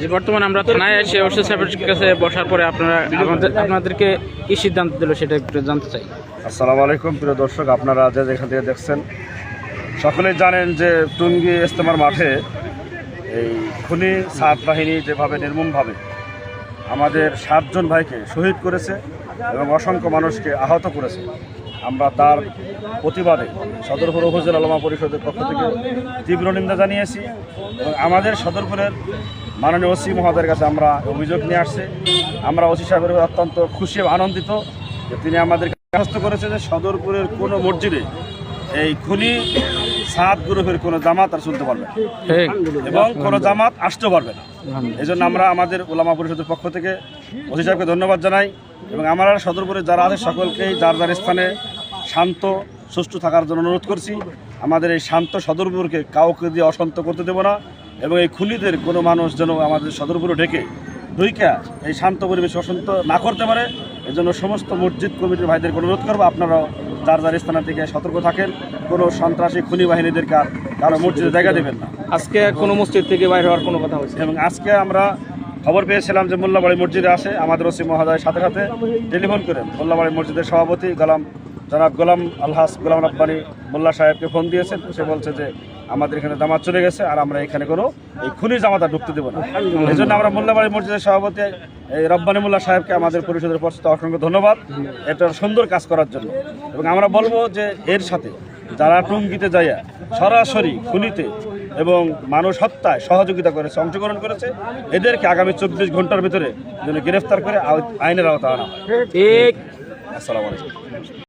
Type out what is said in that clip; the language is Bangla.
যে বর্তমানে আমরা থানায় এসে ওসি সাহেবের কাছে বসার পরে আপনারা আপনাদেরকে কি সিদ্ধান্ত দিল সেটা একটু জানতে চাই। আসসালামু আলাইকুম, প্রিয় দর্শক, আপনারা যে যেখান থেকে দেখছেন, সকলেই জানেন যে টুঙ্গি ইস্তেমার মাঠে এই খুনি সাত বাহিনী যেভাবে নির্মমভাবে আমাদের সাতজন ভাইকে শহীদ করেছে এবং অসংখ্য মানুষকে আহত করেছে। আমরা তার প্রতিবাদে সদরপুর উপজেলা আলমা পরিষদের পক্ষ থেকে তীব্র নিন্দা জানিয়েছি এবং আমাদের সদরপুরের মাননীয় ওসি মহোদয়ের কাছে আমরা অভিযোগ নিয়ে আসছি। আমরা ওসি সাহেবের অত্যন্ত খুশি এবং আনন্দিত যে তিনি আমাদের আশ্বস্ত করেছে যে সদরপুরের কোনো মসজিদে এই খুনি সাত গ্রুপের কোনো জামাত আর চলতে পারবে ঠিক। এবং কোনো জামাত আসতেও পারবে না। এই জন্য আমরা আমাদের ওলামা পরিষদের পক্ষ থেকে ওসি সাহেবকে ধন্যবাদ জানাই এবং আমরা সদরপুরে যারা আছে সকলকেই যার যার স্থানে শান্ত সুষ্ঠু থাকার জন্য অনুরোধ করছি। আমাদের এই শান্ত সদরপুরকে কাউকে দিয়ে অশান্ত করতে দেব না এবং এই খুনিদের কোনো মানুষ যেন আমাদের সদরপুরে ডেকে দুইকা এই শান্ত পরিবেশ অশান্ত না করতে পারে এজন্য সমস্ত মসজিদ কমিটির ভাইদেরকে অনুরোধ করব আপনারাও যার যার স্থান থেকে সতর্ক থাকেন কোনো সন্ত্রাসী খুনি বাহিনীদেরকে আর কারও মসজিদে জায়গা দেবেন না। আজকে কোনো মসজিদ থেকে বাইরে হওয়ার কোনো কথা হয়েছে? এবং আজকে আমরা খবর পেয়েছিলাম যে মোল্লাবাড়ি মসজিদে আসে আমাদের ওসি মহোদয় সাথে সাথে টেলিফোন করেন। মোল্লাবাড়ি মসজিদের সভাপতি গোলাম জনাব গোলাম আলহাস গোলাম রব্বানি মোল্লা সাহেবকে ফোন দিয়েছেন। সে বলছে যে আমাদের এখানে জামাত চলে গেছে আর আমরা এখানে কোনো এই খুনি জামাতা ঢুকতে দেবো না। এই জন্য আমরা মোল্লাবাড়ি মসজিদের সভাপতি এই রব্বানি মোল্লা সাহেবকে আমাদের পরিষদের থেকে অসংখ্য ধন্যবাদ। এটা সুন্দর কাজ করার জন্য। এবং আমরা বলব যে এর সাথে যারা টুঙ্গিতে যাইয়া সরাসরি খুনিতে এবং মানুষ হত্যায় সহযোগিতা করেছে অংশগ্রহণ করেছে এদেরকে আগামী চব্বিশ ঘণ্টার ভিতরে যেন গ্রেফতার করে আইনের আওতা আনা হয়। ঠিক। আসসালামু আলাইকুম।